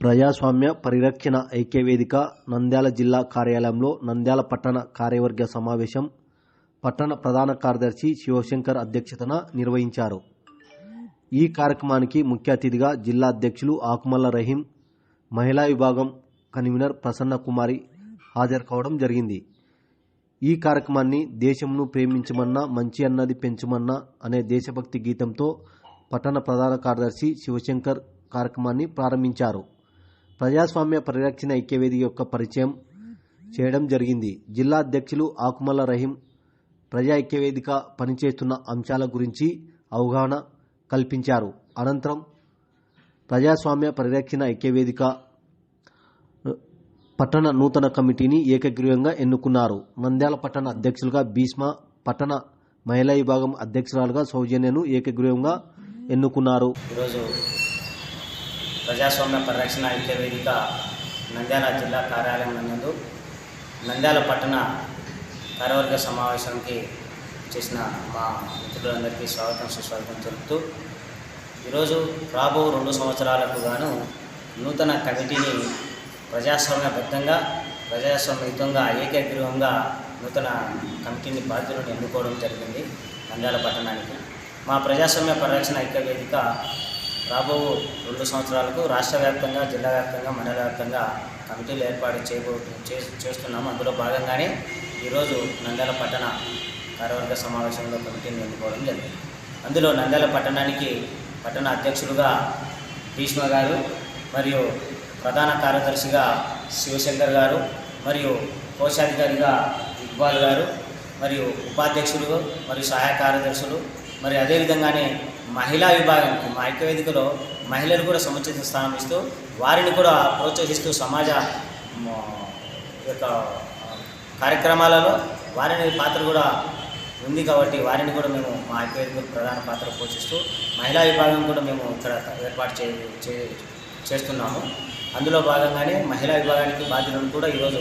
ప్రజాస్వామ్య పరిరక్షణ ఐక్యవేదిక నంద్యాల జిల్లా కార్యాలయంలో నంద్యాల పట్టణ కార్యవర్గ సమావేశం పట్టణ ప్రధాన కార్యదర్శి శివశంకర్ అధ్యక్షతన నిర్వహించారు. ఈ కార్యక్రమానికి ముఖ్య అతిథిగా జిల్లా అధ్యక్షులు ఆకుమల్ల రహీం మహిళా విభాగం కన్వీనర్ ప్రసన్న కుమారి హాజరు కావడం జరిగింది. ఈ కార్యక్రమాన్ని దేశంను ప్రేమించమన్నా మంచి అన్నది పెంచమన్నా అనే దేశభక్తి గీతంతో పట్టణ ప్రధాన కార్యదర్శి శివశంకర్ కార్యక్రమాన్ని ప్రారంభించారు. ప్రజాస్వామ్య పరిరక్షణ ఐక్యవేదిక యొక్క పరిచయం చేయడం జరిగింది. జిల్లా అధ్యక్షులు ఆకుమల్ల రహీం ప్రజా ఐక్యవేదిక పనిచేస్తున్న అంశాల గురించి అవగాహన కల్పించారు. అనంతరం ప్రజాస్వామ్య పరిరక్షణ ఐక్యవేదిక పట్టణ నూతన కమిటీని ఏకగ్రీవంగా ఎన్నుకున్నారు. నంద్యాల పట్టణ అధ్యక్షులుగా భీష్మ పట్టణ మహిళా విభాగం అధ్యక్షురాలుగా సౌజన్యను ఏకగ్రీవంగా ఎన్నుకున్నారు. ఈరోజు ప్రజాస్వామ్య పరిరక్షణ ఐక్య వేదిక నంద్యాల జిల్లా కార్యాలయం నందు నంద్యాల పట్టణ కార్యవర్గ సమావేశానికి చేసిన మా మిత్రులందరికీ స్వాగతం సుస్వాగతం తెలుపుతూ ఈరోజు రాబో రెండు సంవత్సరాలకు గాను నూతన కమిటీని ప్రజాస్వామ్యబద్ధంగా ప్రజాస్వామ్యయుతంగా ఏకగ్రీవంగా నూతన కమిటీని బాధ్యులను ఎన్నుకోవడం జరిగింది నంద్యాల పట్టణానికి. మా ప్రజాస్వామ్య పరిరక్షణ ఐక్య వేదిక రాబో రెండు సంవత్సరాలకు రాష్ట్ర వ్యాప్తంగా జిల్లా వ్యాప్తంగా మండల వ్యాప్తంగా కమిటీలు ఏర్పాటు చేయబో చే- చేస్తున్నాము. అందులో భాగంగానే ఈరోజు నంద్యాల పట్టణ కార్యవర్గ సమావేశంలో కమిటీని ఎన్నుకోవడం జరిగింది. అందులో నంద్యాల పట్టణానికి పట్టణ అధ్యక్షులుగా భీష్మ గారు మరియు ప్రధాన కార్యదర్శిగా శివశంకర్ గారు మరియు కోశాధికారిగా ఇక్బాల్ గారు మరియు ఉపాధ్యక్షులు మరియు సహాయ కార్యదర్శులు మరి అదేవిధంగానే మహిళా విభాగానికి మా ఐక్యవేదికలో మహిళలు కూడా సముచిత స్థానం ఇస్తూ వారిని కూడా ప్రోత్సహిస్తూ సమాజ యొక్క కార్యక్రమాలలో వారిని పాత్ర కూడా ఉంది కాబట్టి వారిని కూడా మేము మా ఐక్యవేదికలో ప్రధాన పాత్ర పోషిస్తూ మహిళా విభాగం కూడా మేము ఇక్కడ ఏర్పాటు చే చే- చేస్తున్నాము. అందులో భాగంగానే మహిళా విభాగానికి బాధ్యులను కూడా ఈరోజు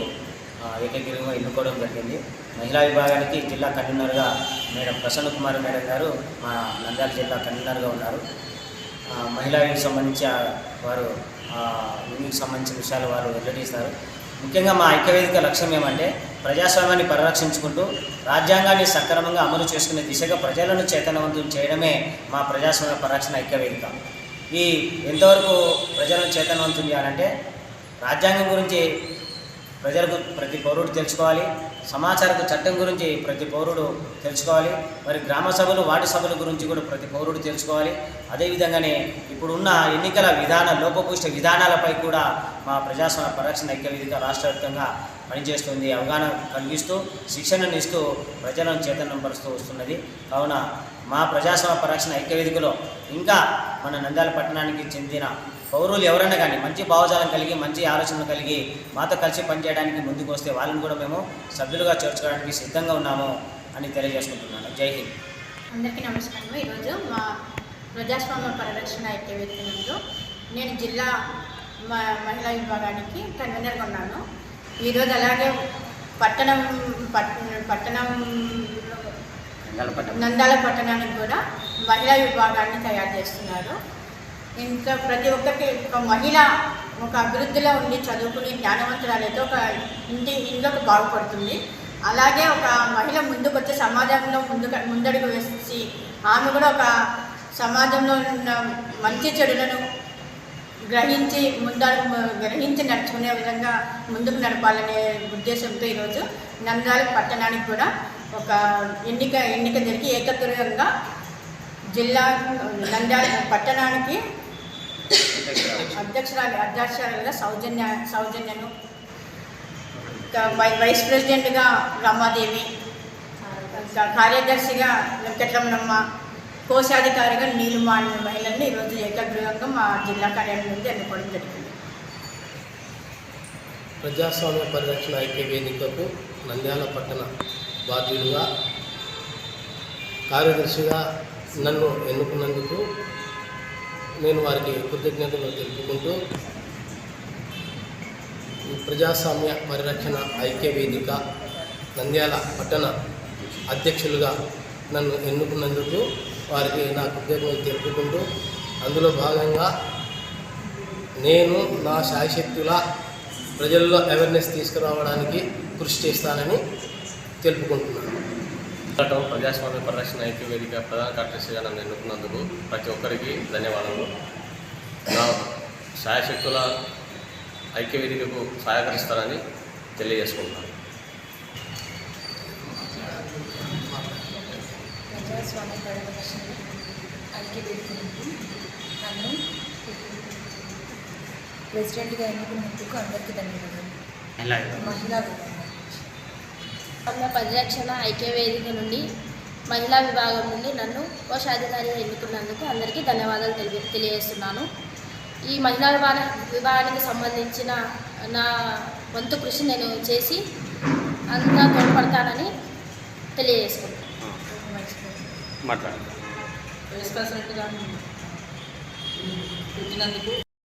ఏకగ్రీవంగా ఎన్నుకోవడం జరిగింది. మహిళా విభాగానికి జిల్లా కన్వీనర్గా మేడం ప్రసన్న కుమార్ మేడం గారు మా నంద్యాల జిల్లా కన్వీనర్గా ఉన్నారు. మహిళలకు సంబంధించి వారు ఆ, యూనిట్కి సంబంధించిన విషయాలు వారు వెల్లడిస్తారు. ముఖ్యంగా మా ఐక్యవేదిక లక్ష్యం ఏమంటే ప్రజాస్వామ్యాన్ని పరిరక్షించుకుంటూ రాజ్యాంగాన్ని సక్రమంగా అమలు చేసుకునే దిశగా ప్రజలను చైతన్యవంతం చేయడమే మా ప్రజాస్వామ్య పరిరక్షణ ఐక్యవేదిక. ఈ ఎంతవరకు ప్రజలను చైతన్యవంతం చేయాలంటే రాజ్యాంగం గురించి ప్రజలకు ప్రతి పౌరుడు తెలుసుకోవాలి. సమాచారపు చట్టం గురించి ప్రతి పౌరుడు తెలుసుకోవాలి. మరి గ్రామ సభలు వార్డు సభల గురించి కూడా ప్రతి పౌరుడు తెలుసుకోవాలి. అదేవిధంగానే ఇప్పుడున్న ఎన్నికల విధాన లోపభూయిష్ట విధానాలపై కూడా మా ప్రజాస్వామ్య పరిరక్షణ ఐక్య వేదిక రాష్ట్ర వ్యాప్తంగా పనిచేస్తుంది. అవగాహన కలిగిస్తూ శిక్షణను ఇస్తూ ప్రజలను చైతన్యం పరుస్తూ వస్తున్నది. కావున మా ప్రజాస్వామ్య పరిరక్షణ ఐక్య వేదికలో ఇంకా మన నంద్యాల పట్టణానికి చెందిన పౌరులు ఎవరైనా కానీ మంచి భావజాలం కలిగి మంచి ఆలోచనలు కలిగి మాతో కలిసి పనిచేయడానికి ముందుకు వస్తే వాళ్ళని కూడా మేము సభ్యులుగా చేర్చుకోవడానికి సిద్ధంగా ఉన్నాము అని తెలియజేసుకుంటున్నాను. జై హింద్. అందరికీ నమస్కారం. ఈరోజు మా ప్రజాస్వామ్య పరిరక్షణ ఐక్యవేదిక నందు నేను జిల్లా మ- మహిళా విభాగానికి కన్వీనర్గా ఉన్నాను. ఈరోజు అలాగే పట్టణం పట్- పట్టణం నంద్యాల పట్టణం. నందాల పట్టణానికి కూడా మహిళా విభాగాన్ని తయారు చేస్తున్నారు. ఇంకా ప్రతి ఒక్కరికి ఒక మహిళ ఒక అభివృద్ధిలో ఉండి చదువుకుని జ్ఞానవంతురాలైతే ఒక ఇంటి ఇంట్లోకి బాగుపడుతుంది అలాగే ఒక మహిళ ముందుకు వచ్చి సమాజంలో ముందుకు ముందడుగు వేసి ఆమె కూడా ఒక సమాజంలో ఉన్న మంచి చెడులను గ్రహించి ముందడుగు గ్రహించి నడుచుకునే విధంగా ముందుకు నడపాలనే ఉద్దేశంతో ఈరోజు నంద్యాల పట్టణానికి కూడా ఒక ఎన్నిక ఎన్నిక జరిగి ఏకగ్రీవంగా జిల్లా నంద్యాల పట్టణానికి అధ్యక్షురాలు అధ్యక్షురాలుగా సౌజన్య సౌజన్యను వైస్ ప్రెసిడెంట్గా రమాదేవి కార్యదర్శిగా వెంకటరమణమ్మ కోశాధికారిగా నీలిమ అనే మహిళల్ని ఈరోజు ఏకగ్రీవంగా మా జిల్లా కార్యాలయం నుండి ఎన్నుకోవడం జరిగింది. ప్రజాస్వామ్య పరిరక్షణ ఐక్య వేదికకు నంద్యాల పట్టణ బాధ్యులుగా కార్యదర్శిగా నన్ను ఎన్నుకున్నందుకు నేను వారికి కృతజ్ఞతలు తెలుపుకుంటూ ప్రజాస్వామ్య పరిరక్షణ ఐక్య వేదిక నంద్యాల పట్టణ అధ్యక్షులుగా నన్ను ఎన్నుకున్నందుకు వారికి నా కృతజ్ఞతలు తెలుపుకుంటూ అందులో భాగంగా నేను నా శాయశక్తుల ప్రజల్లో అవేర్నెస్ తీసుకురావడానికి కృషి చేస్తానని తెలుపుకుంటున్నాను. టౌన్ ప్రజాస్వామ్య పరిరక్షణ ఐక్య వేదిక ప్రధాన కార్యదర్శిగా నన్ను ఎన్నుకున్నందుకు ప్రతి ఒక్కరికి ధన్యవాదాలు నా శాయశక్తుల ఐక్య వేదికకు సహకరిస్తారని తెలియజేసుకుంటున్నాను. ప్రజాస్వామ్య పరిరక్షణ నన్ను ప్రెసిడెంట్గా ఎన్నుకున్నందుకు అందరికీ ధన్యవాదాలు. మహిళా ఆమె పరిరక్షణ ఐక్య వేదిక నుండి మహిళా విభాగం నుండి నన్ను కోశాధికారిగా ఎన్నుకున్నందుకు అందరికీ ధన్యవాదాలు తెలియ తెలియజేస్తున్నాను. ఈ మహిళా విభాగ విభాగానికి సంబంధించిన నా వంతు కృషి నేను చేసి అంతా తోడ్పడతానని తెలియజేసుకుంటాను ప్రెసిడెంట్గా పెట్టినందుకు